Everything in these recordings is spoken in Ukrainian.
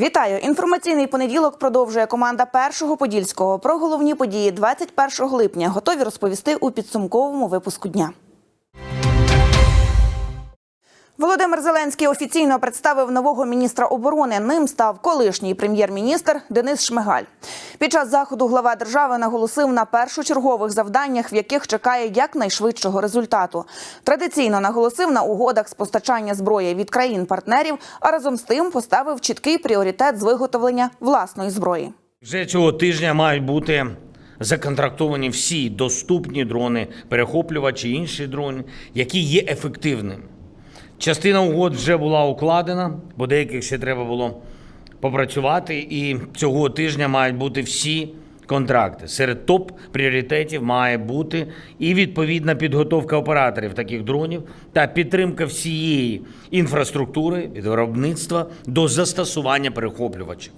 Вітаю! Інформаційний понеділок продовжує команда першого подільського. Про головні події 21 липня готові розповісти у підсумковому випуску дня. Володимир Зеленський офіційно представив нового міністра оборони. Ним став колишній прем'єр-міністр Денис Шмигаль. Під час заходу глава держави наголосив на першочергових завданнях, в яких чекає якнайшвидшого результату. Традиційно наголосив на угодах з постачання зброї від країн-партнерів, а разом з тим поставив чіткий пріоритет з виготовлення власної зброї. Вже цього тижня мають бути законтрактовані всі доступні дрони, перехоплювачі, інші дрони, які є ефективними. Частина угод вже була укладена, бо деяких ще треба було попрацювати. І цього тижня мають бути всі контракти. Серед топ пріоритетів має бути і відповідна підготовка операторів таких дронів та підтримка всієї інфраструктури від виробництва до застосування перехоплювачів.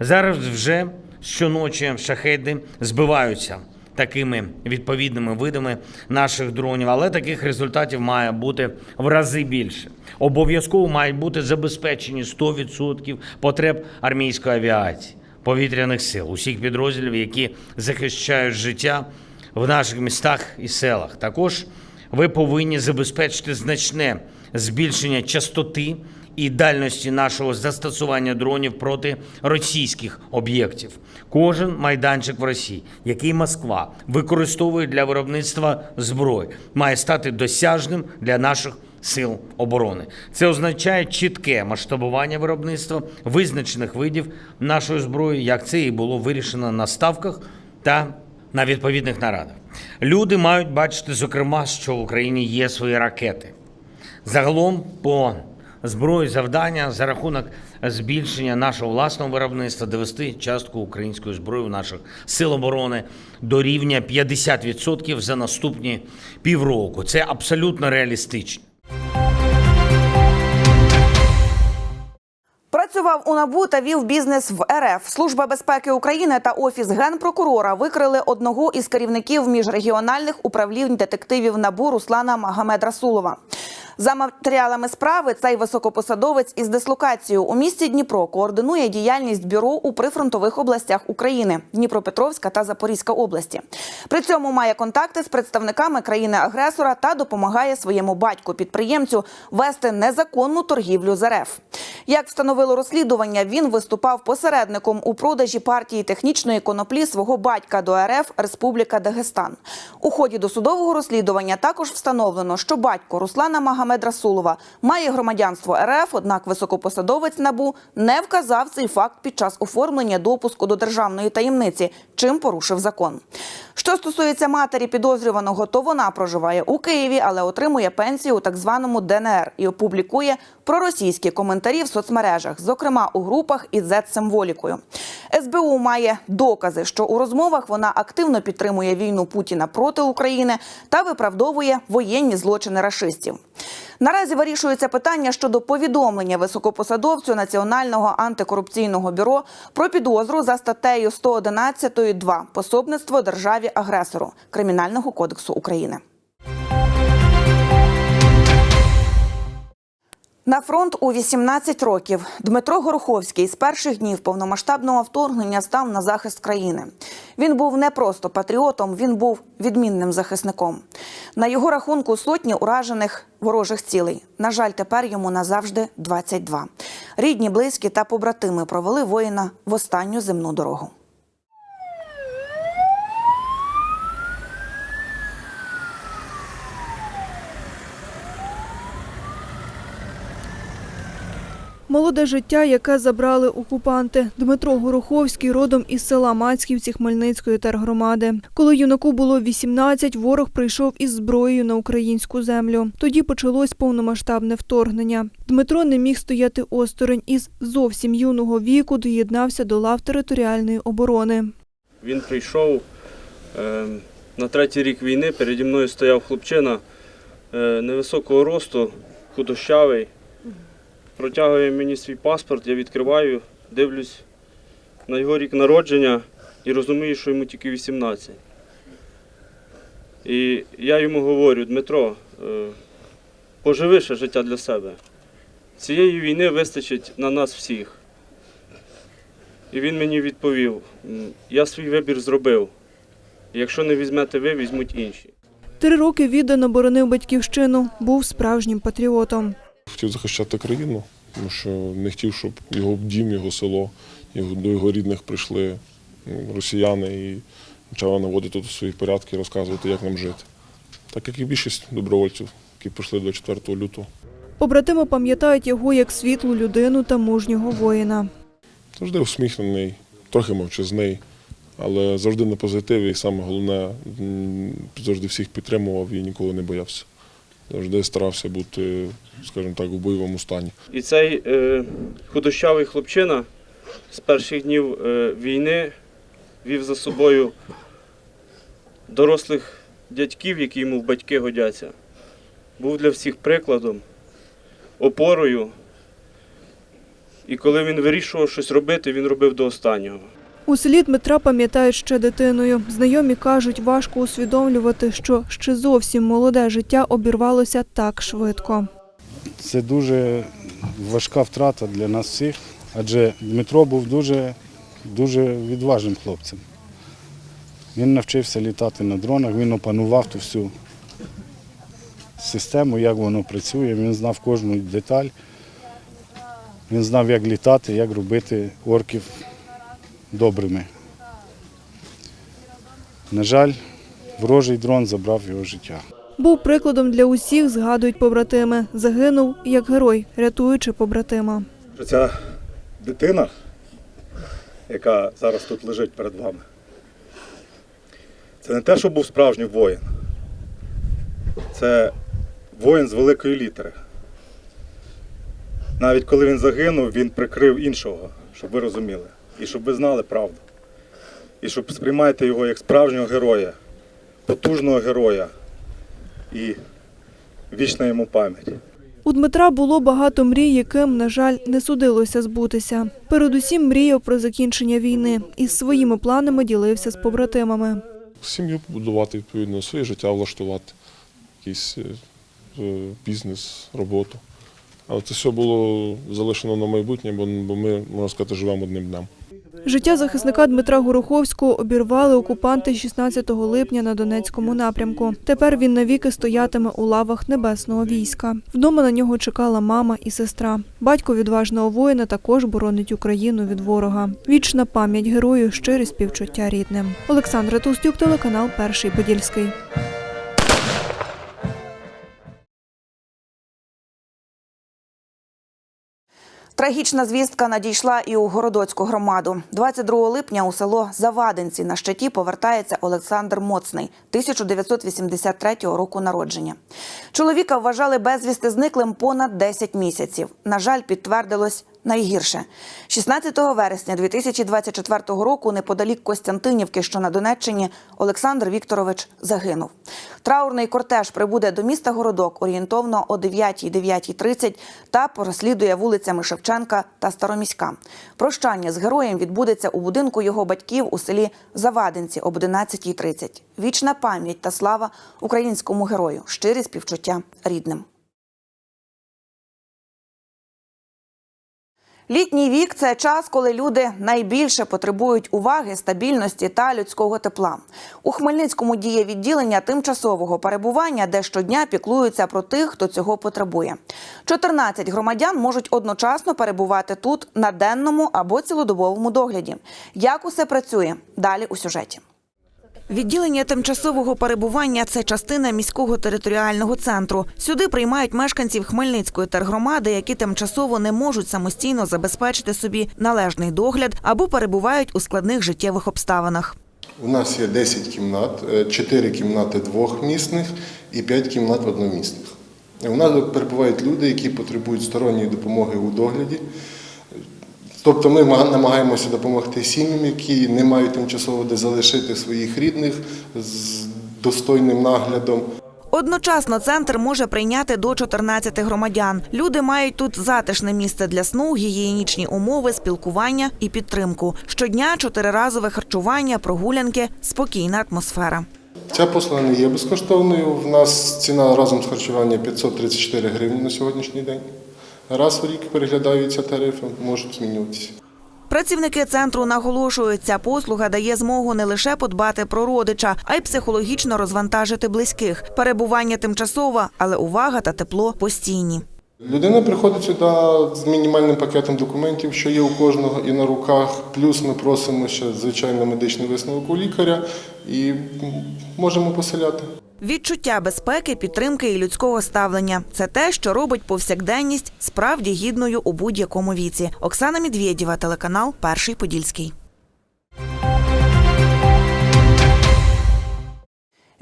Зараз вже щоночі шахеди збиваються такими відповідними видами наших дронів, але таких результатів має бути в рази більше. Обов'язково мають бути забезпечені 100% потреб армійської авіації, повітряних сил, усіх підрозділів, які захищають життя в наших містах і селах. Також ви повинні забезпечити значне збільшення частоти і дальності нашого застосування дронів проти російських об'єктів. Кожен майданчик в Росії, який Москва використовує для виробництва зброї, має стати досяжним для наших сил оборони. Це означає чітке масштабування виробництва визначених видів нашої зброї, як це і було вирішено на ставках та на відповідних нарадах. Люди мають бачити, зокрема, що в Україні є свої ракети. Загалом по зброї завдання за рахунок збільшення нашого власного виробництва довести частку української зброї в наших сил оборони до рівня 50% за наступні півроку. Це абсолютно реалістично. Працював у НАБУ та вів бізнес в РФ. Служба безпеки України та офіс генпрокурора викрили одного із керівників міжрегіональних управлінь детективів НАБУ Руслана Магомед Расулова. За матеріалами справи цей високопосадовець із дислокацією у місті Дніпро координує діяльність бюро у прифронтових областях України Дніпропетровська та Запорізька області. При цьому має контакти з представниками країни-агресора та допомагає своєму батьку підприємцю вести незаконну торгівлю з РФ. Як встановило розслідування, він виступав посередником у продажі партії технічної коноплі свого батька до РФ Республіка Дагестан. У ході досудового розслідування також встановлено, що батько Руслана Магомед Расулова має громадянство РФ, однак високопосадовець НАБУ не вказав цей факт під час оформлення допуску до державної таємниці, чим порушив закон. Що стосується матері підозрюваного, то вона проживає у Києві, але отримує пенсію у так званому ДНР і опублікує проросійські коментарі в соцмережах, зокрема у групах із Z-символікою. СБУ має докази, що у розмовах вона активно підтримує війну Путіна проти України та виправдовує воєнні злочини рашистів. Наразі вирішується питання щодо повідомлення високопосадовцю Національного антикорупційного бюро про підозру за статтею 111.2 пособництво державі агресору Кримінального кодексу України. На фронт у 18 років Дмитро Гороховський з перших днів повномасштабного вторгнення став на захист країни. Він був не просто патріотом, він був відмінним захисником. На його рахунку сотні уражених ворожих цілей. На жаль, тепер йому назавжди 22. Рідні, близькі та побратими провели воїна в останню земну дорогу. Молоде життя, яке забрали окупанти. Дмитро Гороховський родом із села Мацьківці Хмельницької тергромади. Коли юнаку було 18, ворог прийшов із зброєю на українську землю. Тоді почалось повномасштабне вторгнення. Дмитро не міг стояти осторонь із зовсім юного віку доєднався до лав територіальної оборони. Він прийшов е, на третій рік війни. Переді мною стояв хлопчина е, невисокого росту, худощавий. Протягує мені свій паспорт, я відкриваю, дивлюсь на його рік народження і розумію, що йому тільки 18. І я йому говорю, Дмитро, е, поживи життя для себе. Цієї війни вистачить на нас всіх. І він мені відповів: я свій вибір зробив. Якщо не візьмете ви, візьмуть інші. Три роки віддано боронив батьківщину, був справжнім патріотом. Хотів захищати країну, тому що не хотів, щоб його дім, його село, його, до його рідних прийшли росіяни і почали наводити тут свої порядки, розказувати, як нам жити. Так як і більшість добровольців, які прийшли 24 лютого. Побратими пам'ятають його як світлу людину та мужнього воїна. Завжди усміхнений, трохи мовчазний, але завжди на позитиві. І саме головне, завжди всіх підтримував і ніколи не боявся. Завжди старався бути, скажімо так, у бойовому стані. І цей е, худощавий хлопчина з перших днів е, війни вів за собою дорослих дядьків, які йому в батьки годяться. Був для всіх прикладом, опорою. І коли він вирішував щось робити, він робив до останнього. У селі Дмитра пам'ятають ще дитиною. Знайомі кажуть, важко усвідомлювати, що ще зовсім молоде життя обірвалося так швидко. Це дуже важка втрата для нас всіх, адже Дмитро був дуже, дуже відважним хлопцем. Він навчився літати на дронах, він опанував ту всю систему, як воно працює, він знав кожну деталь. Він знав, як літати, як робити орків добрими. На жаль, ворожий дрон забрав його життя. Був прикладом для усіх, згадують побратими. Загинув як герой, рятуючи побратима. ця дитина, яка зараз тут лежить перед вами, це не те, що був справжній воїн. Це воїн з великої літери. Навіть коли він загинув, він прикрив іншого, щоб ви розуміли. І щоб ви знали правду. І щоб сприймаєте його як справжнього героя, потужного героя і вічна йому пам'ять. У Дмитра було багато мрій, яким, на жаль, не судилося збутися. Передусім мріяв про закінчення війни і своїми планами ділився з побратимами. Сім'ю побудувати, відповідно, своє життя влаштувати, якийсь е, е, бізнес, роботу. Але це все було залишено на майбутнє, бо, бо ми, можна сказати, живемо одним днем. Життя захисника Дмитра Гороховського обірвали окупанти 16 липня на Донецькому напрямку. Тепер він навіки стоятиме у лавах небесного війська. Вдома на нього чекала мама і сестра. Батько відважного воїна також боронить Україну від ворога. Вічна пам'ять герою, щирі співчуття рідним. Олександра Тустюк, телеканал Перший Подільський. Трагічна звістка надійшла і у Городоцьку громаду. 22 липня у село Завадинці на щиті повертається Олександр Моцний, 1983 року народження. Чоловіка вважали безвісти зниклим понад 10 місяців. На жаль, підтвердилось найгірше. 16 вересня 2024 року, неподалік Костянтинівки, що на Донеччині, Олександр Вікторович загинув. Траурний кортеж прибуде до міста Городок орієнтовно о 9-9.30 та переслідує вулицями Шевченка та Староміська. Прощання з героєм відбудеться у будинку його батьків у селі Завадинці об 11.30. Вічна пам'ять та слава українському герою. Щирі співчуття рідним. Літній вік це час, коли люди найбільше потребують уваги, стабільності та людського тепла. У Хмельницькому діє відділення тимчасового перебування, де щодня піклуються про тих, хто цього потребує. 14 громадян можуть одночасно перебувати тут на денному або цілодобовому догляді. Як усе працює? Далі у сюжеті. Відділення тимчасового перебування це частина міського територіального центру. Сюди приймають мешканців Хмельницької тергромади, які тимчасово не можуть самостійно забезпечити собі належний догляд або перебувають у складних життєвих обставинах. У нас є 10 кімнат, 4 кімнати двохмісних і 5 кімнат одномісних. У нас перебувають люди, які потребують сторонньої допомоги у догляді. Тобто ми намагаємося допомогти сім'ям, які не мають тимчасово де залишити своїх рідних з достойним наглядом. Одночасно центр може прийняти до 14 громадян. Люди мають тут затишне місце для сну, гігієнічні умови, спілкування і підтримку. Щодня чотириразове харчування, прогулянки, спокійна атмосфера. Ця послуга не є безкоштовною. У нас ціна разом з харчуванням 534 гривні на сьогоднішній день. Раз в рік переглядаються тарифи, можуть змінюватися. Працівники центру наголошують, ця послуга дає змогу не лише подбати про родича, а й психологічно розвантажити близьких. Перебування тимчасове, але увага та тепло постійні. Людина приходить сюди з мінімальним пакетом документів, що є у кожного і на руках. Плюс ми просимо ще звичайно медичний висновок у лікаря і можемо поселяти. Відчуття безпеки, підтримки і людського ставлення це те, що робить повсякденність справді гідною у будь-якому віці. Оксана Медведєва, телеканал Перший Подільський.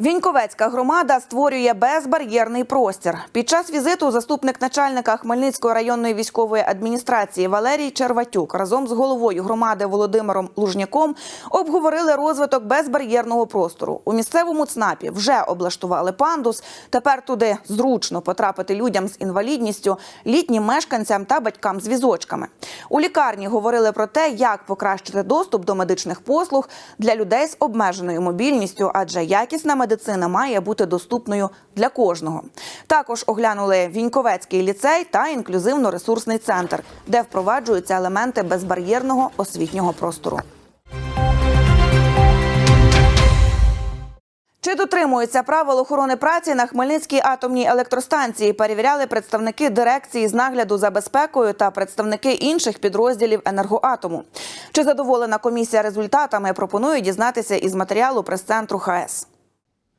Віньковецька громада створює безбар'єрний простір. Під час візиту заступник начальника Хмельницької районної військової адміністрації Валерій Черватюк разом з головою громади Володимиром Лужняком обговорили розвиток безбар'єрного простору. У місцевому ЦНАПі вже облаштували пандус. Тепер туди зручно потрапити людям з інвалідністю, літнім мешканцям та батькам з візочками. У лікарні говорили про те, як покращити доступ до медичних послуг для людей з обмеженою мобільністю, адже якісна медицина має бути доступною для кожного. Також оглянули Віньковецький ліцей та інклюзивно-ресурсний центр, де впроваджуються елементи безбар'єрного освітнього простору. Чи дотримуються правил охорони праці на Хмельницькій атомній електростанції? Перевіряли представники дирекції з нагляду за безпекою та представники інших підрозділів енергоатому. Чи задоволена комісія результатами? Пропоную дізнатися із матеріалу прес-центру ХС.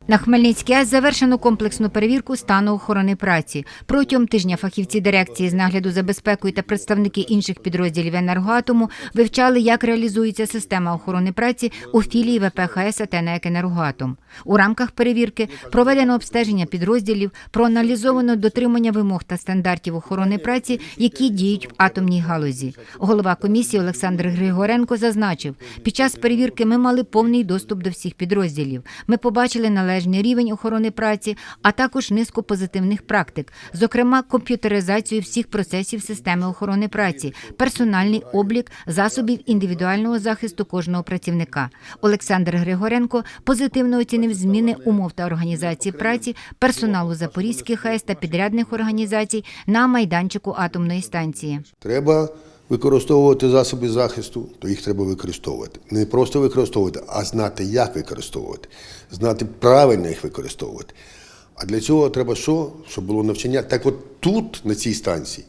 На Хмельницькій АЕС завершено комплексну перевірку стану охорони праці. Протягом тижня фахівці дирекції з нагляду за безпекою та представники інших підрозділів енергоатому вивчали, як реалізується система охорони праці у філії ВПХС та НЕК «Енергоатом». У рамках перевірки проведено обстеження підрозділів, проаналізовано дотримання вимог та стандартів охорони праці, які діють в атомній галузі. Голова комісії Олександр Григоренко зазначив, під час перевірки ми мали повний доступ до всіх підрозділів. Ми побачили належний рівень охорони праці, а також низку позитивних практик, зокрема комп'ютеризацію всіх процесів системи охорони праці, персональний облік засобів індивідуального захисту кожного працівника. Олександр Григоренко позитивно оцінив зміни умов та організації праці персоналу Запорізьких АЕС та підрядних організацій на майданчику атомної станції. Треба використовувати засоби захисту, то їх треба використовувати. Не просто використовувати, а знати, як використовувати, знати правильно їх використовувати. А для цього треба що? Щоб було навчання. Так от тут, на цій станції,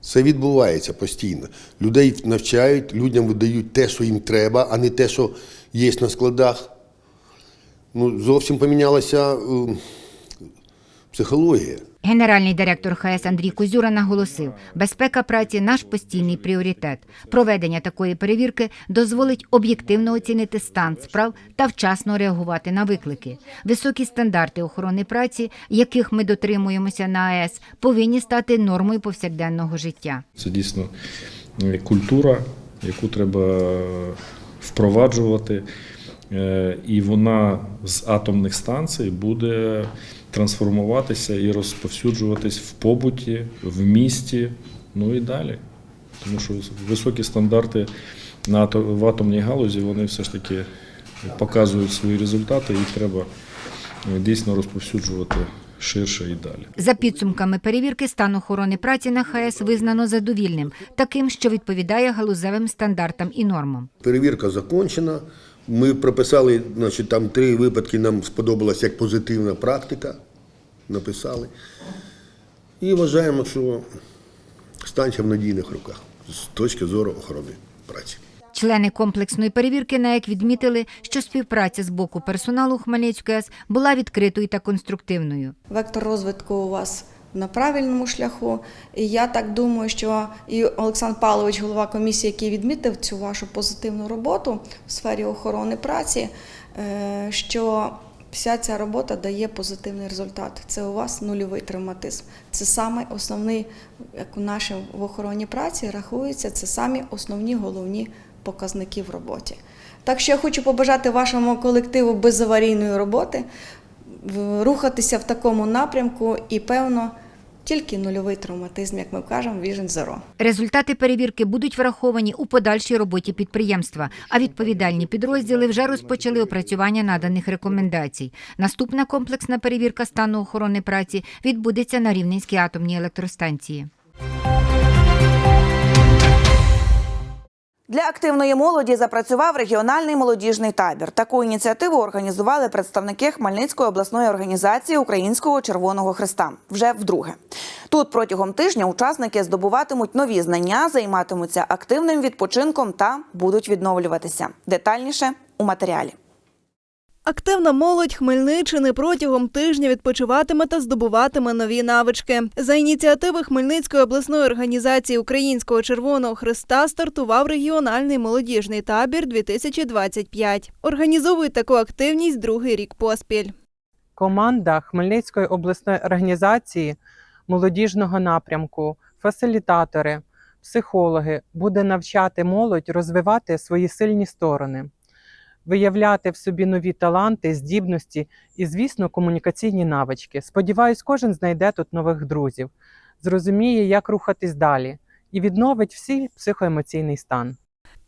це відбувається постійно. Людей навчають, людям видають те, що їм треба, а не те, що є на складах. Ну, зовсім помінялася е, психологія. Генеральний директор ХС Андрій Козюра наголосив, безпека праці наш постійний пріоритет. Проведення такої перевірки дозволить об'єктивно оцінити стан справ та вчасно реагувати на виклики. Високі стандарти охорони праці, яких ми дотримуємося на АЕС, повинні стати нормою повсякденного життя. Це дійсно культура, яку треба впроваджувати, і вона з атомних станцій буде трансформуватися і розповсюджуватись в побуті, в місті, ну і далі. Тому що високі стандарти в атомній галузі вони все ж таки показують свої результати, їх треба е, дійсно розповсюджувати ширше і далі. За підсумками перевірки стан охорони праці на ХС визнано задовільним, таким, що відповідає галузевим стандартам і нормам. Перевірка закончена. Ми прописали, значить, там три випадки нам сподобалась як позитивна практика. Написали. І вважаємо, що станція в надійних руках з точки зору охорони праці. Члени комплексної перевірки НАЕК відмітили, що співпраця з боку персоналу Хмельницької АЕС була відкритою та конструктивною. Вектор розвитку у вас на правильному шляху. І я так думаю, що і Олександр Павлович, голова комісії, який відмітив цю вашу позитивну роботу в сфері охорони праці, е, що вся ця робота дає позитивний результат. Це у вас нульовий травматизм. Це саме основний, як у нашій в охороні праці рахується, це самі основні головні показники в роботі. Так що я хочу побажати вашому колективу безаварійної роботи, рухатися в такому напрямку і, певно, тільки нульовий травматизм, як ми кажемо, віжен зеро. Результати перевірки будуть враховані у подальшій роботі підприємства, а відповідальні підрозділи вже розпочали опрацювання наданих рекомендацій. Наступна комплексна перевірка стану охорони праці відбудеться на Рівненській атомній електростанції. Для активної молоді запрацював регіональний молодіжний табір. Таку ініціативу організували представники Хмельницької обласної організації Українського Червоного Христа вже вдруге. Тут протягом тижня учасники здобуватимуть нові знання, займатимуться активним відпочинком та будуть відновлюватися. Детальніше у матеріалі. Активна молодь Хмельниччини протягом тижня відпочиватиме та здобуватиме нові навички. За ініціативи Хмельницької обласної організації Українського Червоного Христа стартував регіональний молодіжний табір 2025. Організовують таку активність другий рік поспіль. Команда Хмельницької обласної організації молодіжного напрямку, фасилітатори, психологи буде навчати молодь розвивати свої сильні сторони, виявляти в собі нові таланти, здібності і, звісно, комунікаційні навички. Сподіваюсь, кожен знайде тут нових друзів, зрозуміє, як рухатись далі, і відновить всі психоемоційний стан.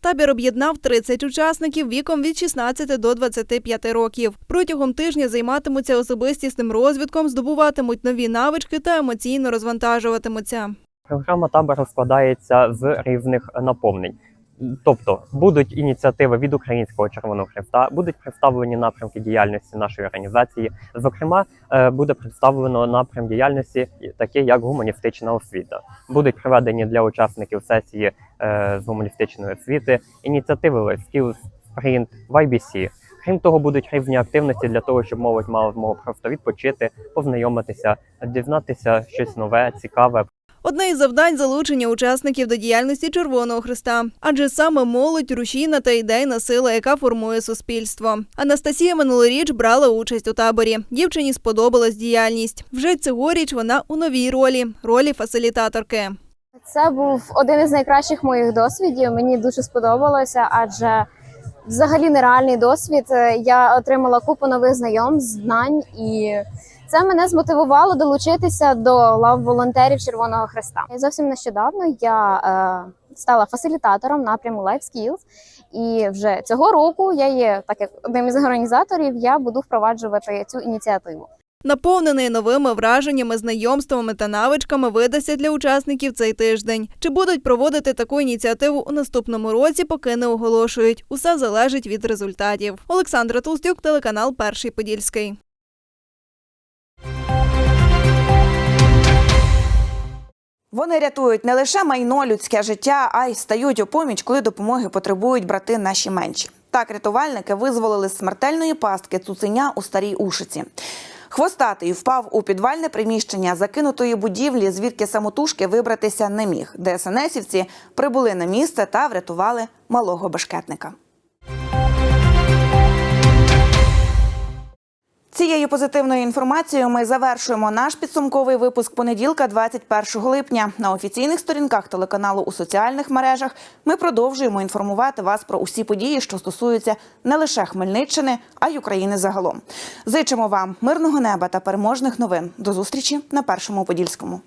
Табір об'єднав 30 учасників віком від 16 до 25 років. Протягом тижня займатимуться особистісним розвитком, здобуватимуть нові навички та емоційно розвантажуватимуться. Програма табору складається з різних наповнень. Тобто будуть ініціативи від Українського Червоного Хреста, будуть представлені напрямки діяльності нашої організації. Зокрема, е, буде представлено напрям діяльності, такий як гуманістична освіта. Будуть проведені для учасників сесії е, з гуманістичної освіти ініціативи Skills, Sprint, YBC. Крім того, будуть різні активності для того, щоб молодь мала змогу просто відпочити, познайомитися, дізнатися щось нове, цікаве. Одне із завдань залучення учасників до діяльності Червоного Христа, адже саме молодь рушійна та ідейна сила, яка формує суспільство. Анастасія минулоріч брала участь у таборі. Дівчині сподобалась діяльність. Вже цьогоріч вона у новій ролі ролі фасилітаторки. Це був один із найкращих моїх досвідів. Мені дуже сподобалося, адже взагалі нереальний досвід. Я отримала купу нових знайомств, знань, і це мене змотивувало долучитися до лав волонтерів Червоного Хреста. І зовсім нещодавно я е, стала фасилітатором напряму Life Skills. І вже цього року я є так як одним із організаторів. Я буду впроваджувати цю ініціативу. Наповнений новими враженнями, знайомствами та навичками видасться для учасників цей тиждень. Чи будуть проводити таку ініціативу у наступному році, поки не оголошують. Усе залежить від результатів. Олександра Толстюк, телеканал Перший Подільський. Вони рятують не лише майно, людське життя, а й стають у поміч, коли допомоги потребують брати наші менші. Так рятувальники визволили з смертельної пастки цуценя у старій ушиці. Хвостатий впав у підвальне приміщення закинутої будівлі, звідки самотужки вибратися не міг. ДСНСівці прибули на місце та врятували малого бешкетника. Цією позитивною інформацією ми завершуємо наш підсумковий випуск понеділка, 21 липня. На офіційних сторінках телеканалу у соціальних мережах ми продовжуємо інформувати вас про усі події, що стосуються не лише Хмельниччини, а й України загалом. Зичимо вам мирного неба та переможних новин. До зустрічі на першому подільському.